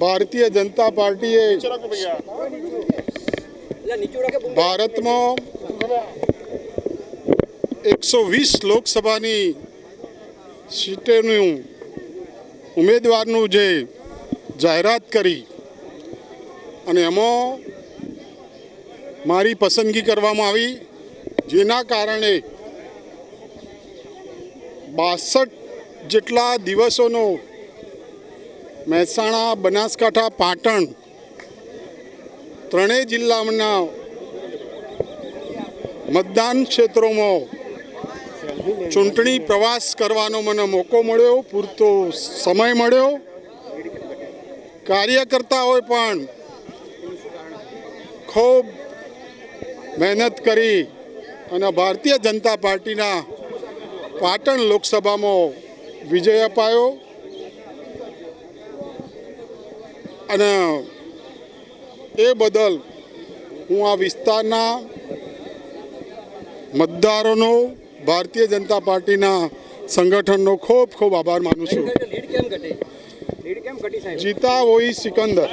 ભારતીય જનતા પાર્ટીએ ભારતમાં એકસો વીસ લોકસભાની સીટોનું ઉમેદવારનું જે જાહેરાત કરી અને એમાં મારી પસંદગી કરવામાં આવી, જેના કારણે બાસઠ જેટલા દિવસોનો મહેસાણા, બનાસકાંઠા, પાટણ ત્રણેય જિલ્લાના મતદાન ક્ષેત્રોમાં ચૂંટણી પ્રવાસ કરવાનો મને મોકો મળ્યો, પૂરતો સમય મળ્યો. કાર્યકર્તાઓએ પણ ખૂબ મહેનત કરી અને ભારતીય જનતા પાર્ટીના પાટણ લોકસભામાં વિજય અપાયો. અને એ બદલ હું આ વિસ્તારના મતદારોનો ભારતીય જનતા પાર્ટીના સંગઠનનો ખૂબ ખૂબ આભાર માનું છું. જીતા હોય સિકંદર.